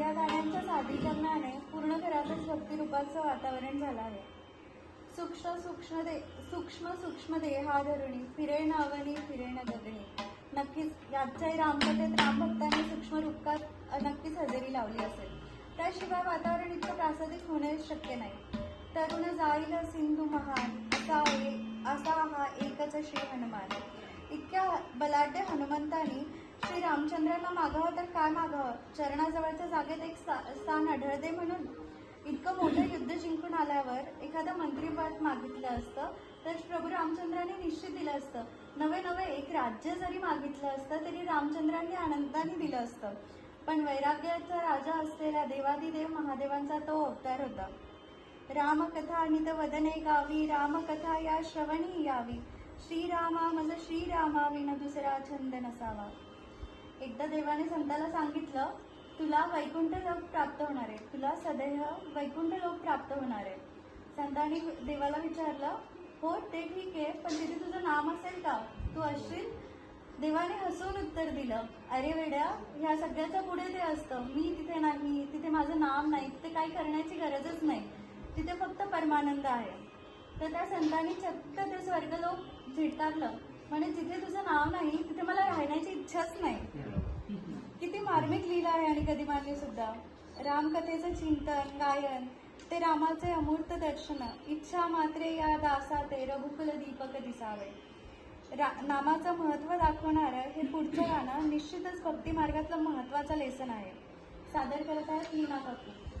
या गाण्यांच्या सादरीकरणाने पूर्ण घरातच भक्तिरूपाचं वातावरण झालं आहे. सूक्ष्म सूक्ष्म दे सूक्ष्म सूक्ष्म देहा धरुणी फिरे नावनी फिरे न गगनी नक्कीच याच्याही रामकथेत रामभक्तांनी सूक्ष्म रूपकात नक्कीच हजेरी लावली असेल. त्याशिवाय वातावरण इतकं प्रासादिक होणे शक्य नाही. तरुण जाईल सिंधू महान असा असा हा एकच श्री हनुमान. इतक्या बलाढ्य हनुमंतानी श्री रामचंद्रांना मागावं तर काय मागावं? चरणाजवळच्या जागेत एक स्थान आढळते म्हणून इतकं मोठं युद्ध जिंकून आल्यावर एखादं मंत्रीपद मागितलं असतं तर प्रभू रामचंद्रांनी निश्चित दिलं असतं. नवे नवे एक राज्य जरी मागितलं असतं तरी रामचंद्रांनी आनंदाने दिलं असतं. पण वैराग्याचा राजा असलेला देवादिदेव महादेवांचा तो अवतार होता. रामकथा अनित वदने गावी रामकथा या श्रवणी यावी. श्रीरामा मज श्रीरामा विन दुसरा छंद नसावा. एकदा देवाने संताला सांगितलं तुला वैकुंठ लोक प्राप्त होणार आहे तुला सदैव वैकुंठ लोक प्राप्त होणार आहे संतांनी देवाला विचारलं हो ते ठीक आहे पण तिथे तुझं नाम असेल का? तू असशील? देवाने हसून उत्तर दिलं अरे वेड्या ह्या सगळ्याच्या पुढे ते असतं. मी तिथे नाही तिथे माझं नाव नाही तिथे काही करण्याची गरजच नाही. तिथे फक्त परमानंद आहे. तर त्या संतांनी चक्क ते स्वर्गलोक झिडकारलं म्हणजे जिथे तुझं नाव नाही तिथे मला राहण्याची इच्छाच नाही. किती मार्मिक लिहिला आहे आणि कधी मानली सुद्धा. रामकथेचं चिंतन गायन ते रामाचे अमूर्त दर्शन. इच्छा मात्रे या दासा ते रघुकुल दीपक दिसावे. रा नामाचं महत्त्व दाखवणारं हे पुढचं गाणं निश्चितच भक्ती मार्गातलं महत्त्वाचं लेसन आहे. सादर करत आहेत लीना कपूर